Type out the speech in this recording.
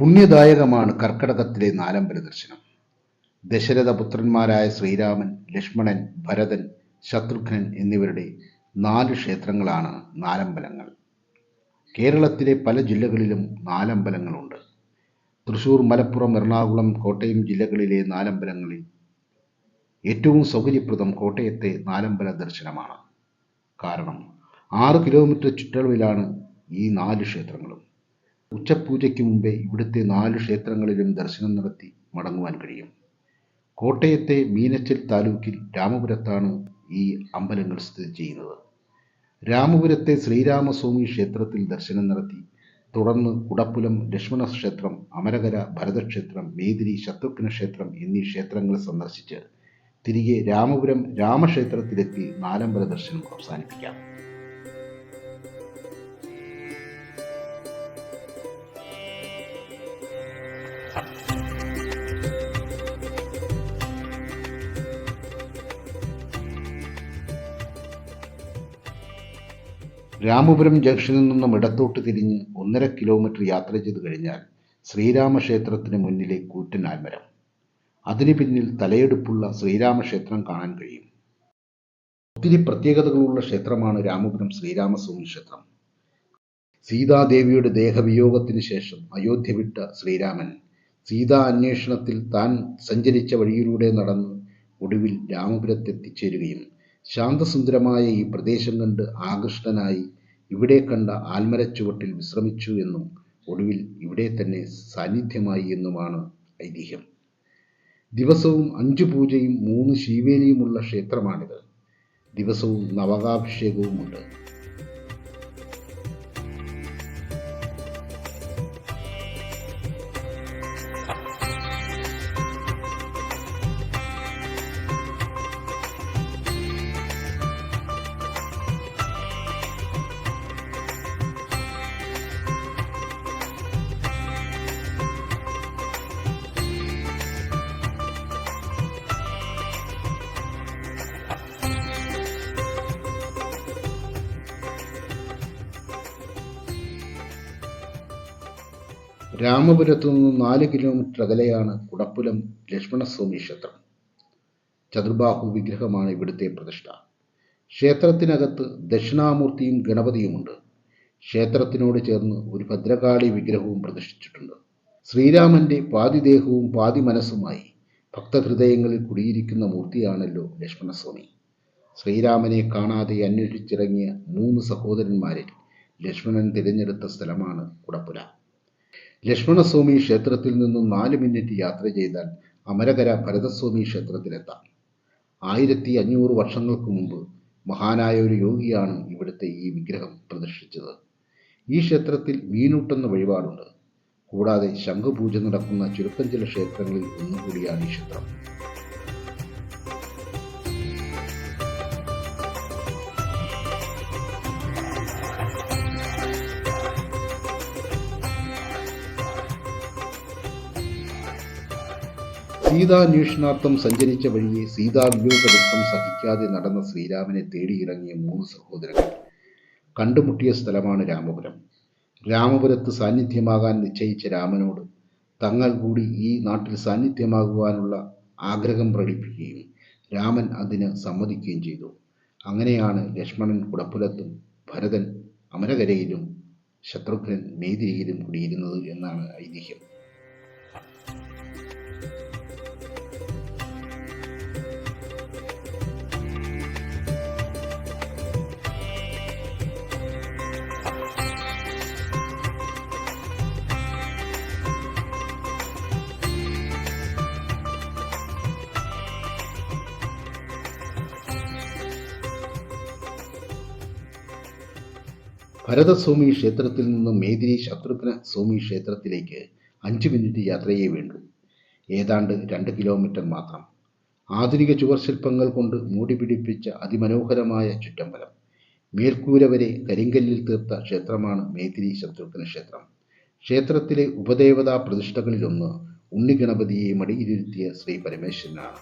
പുണ്യദായകമാണ് കർക്കടകത്തിലെ നാലമ്പല ദർശനം. ദശരഥപുത്രന്മാരായ ശ്രീരാമൻ ലക്ഷ്മണൻ ഭരതൻ ശത്രുഘ്നൻ എന്നിവരുടെ നാല് ക്ഷേത്രങ്ങളാണ് നാലമ്പലങ്ങൾ. കേരളത്തിലെ പല ജില്ലകളിലും നാലമ്പലങ്ങളുണ്ട്. തൃശൂർ മലപ്പുറം എറണാകുളം കോട്ടയം ജില്ലകളിലെ നാലമ്പലങ്ങളിൽ ഏറ്റവും സൗകര്യപ്രദം കോട്ടയത്തെ നാലമ്പല ദർശനമാണ്. കാരണം ആറ് കിലോമീറ്റർ ചുറ്റളവിലാണ് ഈ നാല് ക്ഷേത്രങ്ങളും. ഉച്ചപൂജയ്ക്ക് മുമ്പേ ഇവിടുത്തെ നാല് ക്ഷേത്രങ്ങളിലും ദർശനം നടത്തി മടങ്ങുവാൻ കഴിയും. കോട്ടയത്തെ മീനച്ചൽ താലൂക്കിൽ രാമപുരത്താണ് ഈ അമ്പലങ്ങൾ സ്ഥിതി ചെയ്യുന്നത്. രാമപുരത്തെ ശ്രീരാമസ്വാമി ക്ഷേത്രത്തിൽ ദർശനം നടത്തി തുടർന്ന് കുടപ്പുലം ലക്ഷ്മണ ക്ഷേത്രം അമരകര ഭരതക്ഷേത്രം മേതിരി ശത്രുഘ്ന ക്ഷേത്രം എന്നീ ക്ഷേത്രങ്ങൾ സന്ദർശിച്ച് തിരികെ രാമപുരം രാമക്ഷേത്രത്തിലെത്തി നാലമ്പല ദർശനം അവസാനിപ്പിക്കാം. രാമപുരം ജംഗ്ഷനിൽ നിന്നും ഇടത്തോട്ട് തിരിഞ്ഞ് ഒന്നര കിലോമീറ്റർ യാത്ര ചെയ്ത് കഴിഞ്ഞാൽ ശ്രീരാമക്ഷേത്രത്തിന് മുന്നിലെ കൂറ്റനാൽമരം അതിനു പിന്നിൽ തലയെടുപ്പുള്ള ശ്രീരാമക്ഷേത്രം കാണാൻ കഴിയും. ഒത്തിരി പ്രത്യേകതകളുള്ള ക്ഷേത്രമാണ് രാമപുരം ശ്രീരാമസ്വാമി ക്ഷേത്രം. സീതാദേവിയുടെ ദേഹവിയോഗത്തിന് ശേഷം അയോധ്യ വിട്ട ശ്രീരാമൻ സീതാ അന്വേഷണത്തിൽ താൻ സഞ്ചരിച്ച വഴിയിലൂടെ നടന്ന് ഒടുവിൽ രാമപുരത്തെത്തിച്ചേരുകയും ശാന്തസുന്ദരമായ ഈ പ്രദേശം കണ്ട് ആകൃഷ്ടനായി ഇവിടെ കണ്ട ആൽമരച്ചുവട്ടിൽ വിശ്രമിച്ചു എന്നും ഒടുവിൽ ഇവിടെ തന്നെ സാന്നിധ്യമായി എന്നുമാണ് ഐതിഹ്യം. ദിവസവും അഞ്ചു പൂജയും മൂന്ന് ശീവേലിയുമുള്ള ക്ഷേത്രമാണിത്. ദിവസവും നവകാഭിഷേകവുമുണ്ട്. രാമപുരത്തു നിന്ന് നാല് കിലോമീറ്റർ അകലെയാണ് കുടപ്പുലം ലക്ഷ്മണസ്വാമി ക്ഷേത്രം. ചതുർബാഹു വിഗ്രഹമാണ് ഇവിടുത്തെ പ്രതിഷ്ഠ. ക്ഷേത്രത്തിനകത്ത് ദക്ഷിണാമൂർത്തിയും ഗണപതിയുമുണ്ട്. ക്ഷേത്രത്തിനോട് ചേർന്ന് ഒരു ഭദ്രകാളി വിഗ്രഹവും പ്രതിഷ്ഠിച്ചിട്ടുണ്ട്. ശ്രീരാമന്റെ പാതിദേഹവും പാതി മനസ്സുമായി ഭക്തഹൃദയങ്ങളിൽ കുടിയിരിക്കുന്ന മൂർത്തിയാണല്ലോ ലക്ഷ്മണസ്വാമി. ശ്രീരാമനെ കാണാതെ അന്വേഷിച്ചിറങ്ങിയ മൂന്ന് സഹോദരന്മാരിൽ ലക്ഷ്മണൻ തിരഞ്ഞെടുത്ത സ്ഥലമാണ് കുടപ്പുല. ലക്ഷ്മണസ്വാമി ക്ഷേത്രത്തിൽ നിന്നും നാല് മിനിറ്റ് യാത്ര ചെയ്താൽ അമരകര ഭരതസ്വാമി ക്ഷേത്രത്തിലെത്താം. ആയിരത്തി അഞ്ഞൂറ് വർഷങ്ങൾക്ക് മുമ്പ് മഹാനായ ഒരു യോഗിയാണ് ഇവിടുത്തെ ഈ വിഗ്രഹം പ്രതിഷ്ഠിച്ചത് ഈ ക്ഷേത്രത്തിൽ മീനൂട്ടെന്ന വഴിപാടുണ്ട്. കൂടാതെ ശംഖുപൂജ നടക്കുന്ന ചുരുക്കം ചില ക്ഷേത്രങ്ങളിൽ ഒന്നുകൂടിയാണ് ഈ ക്ഷേത്രം. സീതാന്വേഷണാർത്ഥം സഞ്ചരിച്ച വഴിയെ സീതാവിയോഗ ദുഃഖം സഹിക്കാതെ നടന്ന ശ്രീരാമനെ തേടിയിറങ്ങിയ മൂന്ന് സഹോദരങ്ങൾ കണ്ടുമുട്ടിയ സ്ഥലമാണ് രാമപുരം. രാമപുരത്ത് സാന്നിധ്യമാകാൻ നിശ്ചയിച്ച രാമനോട് തങ്ങൾ കൂടി ഈ നാട്ടിൽ സാന്നിധ്യമാകുവാനുള്ള ആഗ്രഹം പ്രകടിപ്പിക്കുകയും രാമൻ അതിന് സമ്മതിക്കുകയും ചെയ്തു. അങ്ങനെയാണ് ലക്ഷ്മണൻ കുടപ്പുലത്തും ഭരതൻ അമരകരയിലും ശത്രുഘ്നൻ മേതിരിയിലും കുടിയിരുന്നത് എന്നാണ് ഐതിഹ്യം. ഭരതസ്വാമി ക്ഷേത്രത്തിൽ നിന്നും മേദിനി ശത്രുഘ്ന സ്വാമി ക്ഷേത്രത്തിലേക്ക് അഞ്ച് മിനിറ്റ് യാത്രയേ വേണ്ടു. ഏതാണ്ട് രണ്ട് കിലോമീറ്റർ മാത്രം. ആധുനിക ചുവർ ശില്പങ്ങൾ കൊണ്ട് മൂടിപിടിപ്പിച്ച അതിമനോഹരമായ ചുറ്റമ്പലം. മേൽക്കൂര വരെ കരിങ്കല്ലിൽ തീർത്ത ക്ഷേത്രമാണ് മേദിനി ശത്രുഘ്ന ക്ഷേത്രം. ക്ഷേത്രത്തിലെ ഉപദേവതാ പ്രതിഷ്ഠകളിലൊന്ന് ഉണ്ണിഗണപതിയെ മടിയിലിരുത്തിയ ശ്രീ പരമേശ്വരനാണ്.